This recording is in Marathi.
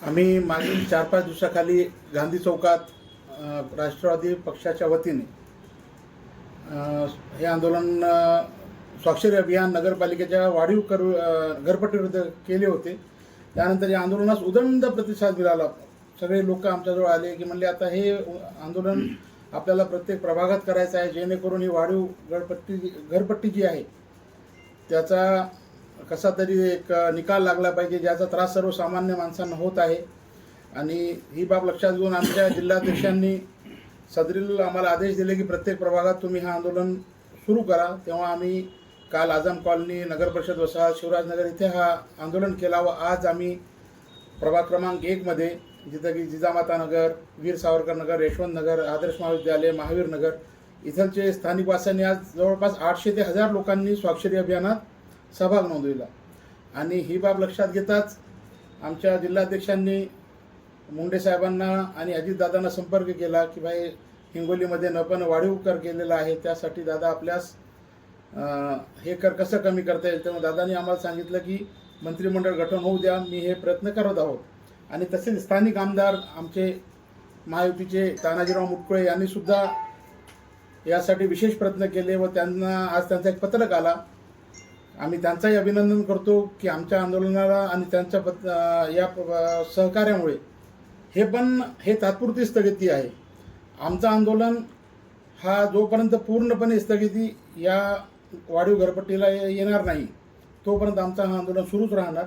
आम्ही मागील चार पाच दिवसाखाली गांधी चौकात राष्ट्रवादी पक्षाच्या वतीने हे आंदोलन स्वाक्षरी अभियान नगरपालिकेच्या वाढीव कर घरपट्टीविरुद्ध केले होते. त्यानंतर या आंदोलनास उदंड प्रतिसाद मिळाला. सगळे लोक आमच्याजवळ आले की म्हणले आता हे आंदोलन आपल्याला प्रत्येक प्रभागात करायचं आहे जेणेकरून ही वाढीव घरपट्टी घरपट्टी जी आहे त्याचा कसा तरी एक निकाल लागला पाहिजे ज्याचा त्रास सर्वसामान्य माणसांना होत आहे. आणि ही बाब लक्षात घेऊन आमच्या जिल्हाध्यक्षांनी सदरील आम्हाला आदेश दिले की प्रत्येक प्रभागात तुम्ही हा आंदोलन सुरू करा. तेव्हा आम्ही काल आझम कॉलनी नगर परिषद वसाहत शिवराजनगर इथे हा आंदोलन केला व आज आम्ही प्रभाग क्रमांक एकमध्ये जिथं की जिजामाता नगर वीर सावरकर नगर यशवंत नगर आदर्श महाविद्यालय महावीर नगर इथलचे स्थानिक वासियांनी आज जवळपास आठशे ते हजार लोकांनी स्वाक्षरी अभियानात सहभाग नोंदविला. आणि ही बाब लक्षात घेताच आमच्या जिल्हाध्यक्षांनी मुंडे साहेबांना आणि अजितदादांना संपर्क केला की भाई हिंगोलीमध्ये न पण वाढीव कर केलेला आहे त्यासाठी दादा आपल्यास हे कर कसं कमी करता येईल? तेव्हा दादांनी आम्हाला सांगितलं की मंत्रिमंडळ गठन होऊ द्या मी हे प्रयत्न करत आहोत. आणि तसेच स्थानिक आमदार आमचे महायुतीचे तानाजीराव मुटकुळे यांनी सुद्धा यासाठी विशेष प्रयत्न केले व त्यांना आज त्यांचा एक पत्रक आला. आम्ही त्यांचाही अभिनंदन करतो की आमच्या आंदोलनाला आणि त्यांच्या पत या सहकार्यामुळे हे पण हे तात्पुरती स्थगिती आहे. आमचं आंदोलन हा जोपर्यंत पूर्णपणे स्थगिती या वाढीव घरपट्टीला येणार नाही तोपर्यंत आमचं हा आंदोलन सुरूच राहणार.